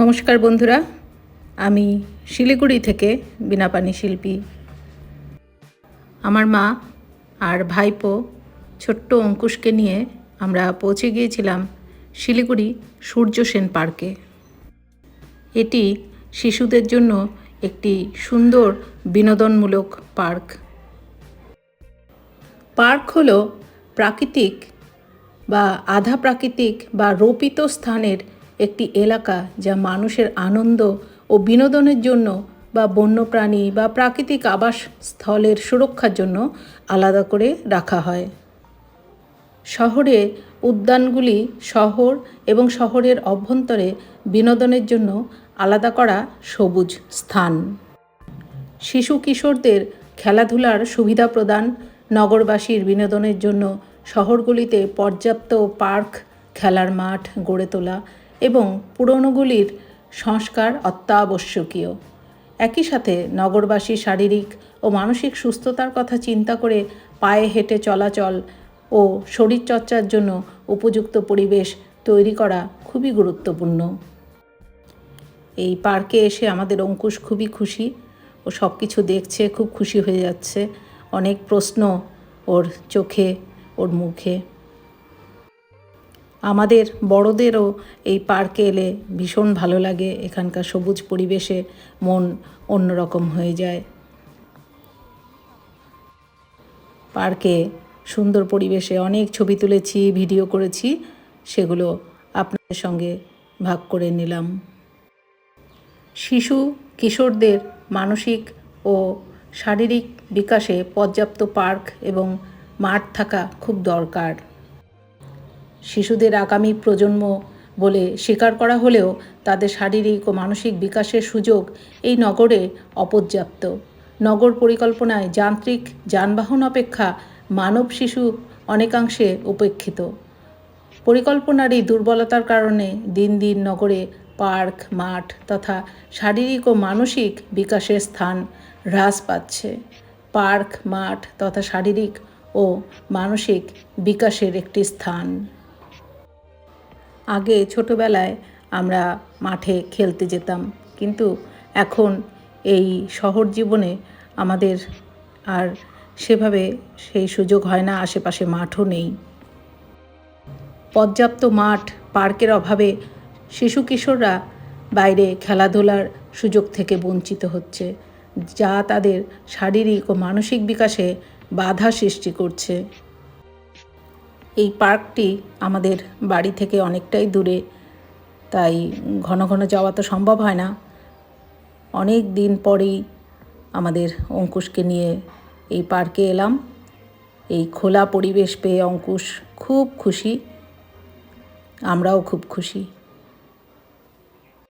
নমস্কার বন্ধুরা, আমি শিলিগুড়ি থেকে বিনাপানি শিল্পী। আমার মা আর ভাইপো ছোট্ট অঙ্কুশকে নিয়ে আমরা পৌঁছে গিয়েছিলাম শিলিগুড়ি সূর্য সেন পার্কে। এটি শিশুদের জন্য একটি সুন্দর বিনোদনমূলক পার্ক। পার্ক হলো প্রাকৃতিক বা আধা প্রাকৃতিক বা রোপিত স্থানের একটি এলাকা যা মানুষের আনন্দ ও বিনোদনের জন্য বা বন্যপ্রাণী বা প্রাকৃতিক আবাস স্থলের সুরক্ষার জন্য আলাদা করে রাখা হয়। শহরে উদ্যানগুলি শহর এবং শহরের অভ্যন্তরে বিনোদনের জন্য আলাদা করা সবুজ স্থান। শিশু কিশোরদের খেলাধুলার সুবিধা প্রদান, নগরবাসীর বিনোদনের জন্য শহরগুলিতে পর্যাপ্ত পার্ক, খেলার মাঠ গড়ে তোলা এবং পুরনোগুলির সংস্কার অত্যাবশ্যকীয়। একই সাথে নগরবাসী শারীরিক ও মানসিক সুস্থতার কথা চিন্তা করে পায়ে হেঁটে চলাচল ও শরীরচর্চার জন্য উপযুক্ত পরিবেশ তৈরি করা খুবই গুরুত্বপূর্ণ। এই পার্কে এসে আমাদের অঙ্কুশ খুবই খুশি ও সব কিছু দেখছে, খুব খুশি হয়ে যাচ্ছে। অনেক প্রশ্ন ওর চোখে, ওর মুখে। আমাদের বড়দেরও এই পার্কে এলে ভীষণ ভালো লাগে। এখানকার সবুজ পরিবেশে মন অন্যরকম হয়ে যায়। পার্কে সুন্দর পরিবেশে অনেক ছবি তুলেছি, ভিডিও করেছি, সেগুলো আপনাদের সঙ্গে ভাগ করে নিলাম। শিশু, কিশোরদের মানসিক ও শারীরিক বিকাশে পর্যাপ্ত পার্ক এবং মাঠ থাকা খুব দরকার। শিশুদের আগামী প্রজন্ম বলে স্বীকার করা হলেও তাদের শারীরিক ও মানসিক বিকাশের সুযোগ এই নগরে অপর্যাপ্ত। নগর পরিকল্পনায় যান্ত্রিক যানবাহন অপেক্ষা মানব শিশু অনেকাংশে উপেক্ষিত। পরিকল্পনার এই দুর্বলতার কারণে দিন দিন নগরে পার্ক, মাঠ তথা শারীরিক ও মানসিক বিকাশের স্থান হ্রাস পাচ্ছে। পার্ক, মাঠ তথা শারীরিক ও মানসিক বিকাশের একটি স্থান। আগে ছোটোবেলায় আমরা মাঠে খেলতে যেতাম। কিন্তু এখন এই শহর জীবনে আমাদের আর সেভাবে সেই সুযোগ হয় না, আশেপাশে মাঠও নেই। পর্যাপ্ত মাঠ, পার্কের অভাবে শিশু কিশোররা বাইরে খেলাধুলার সুযোগ থেকে বঞ্চিত হচ্ছে, যা তাদের শারীরিক ও মানসিক বিকাশে বাধা সৃষ্টি করছে। এই পার্কটি আমাদের বাড়ি থেকে অনেকটাই দূরে। তাই ঘন ঘন যাওয়া তো সম্ভব হয় না। অনেক দিন পরেই আমাদের অঙ্কুশকে নিয়ে এই পার্কে এলাম। এই খোলা পরিবেশ পেয়ে অঙ্কুশ খুব খুশি। আমরাও খুব খুশি।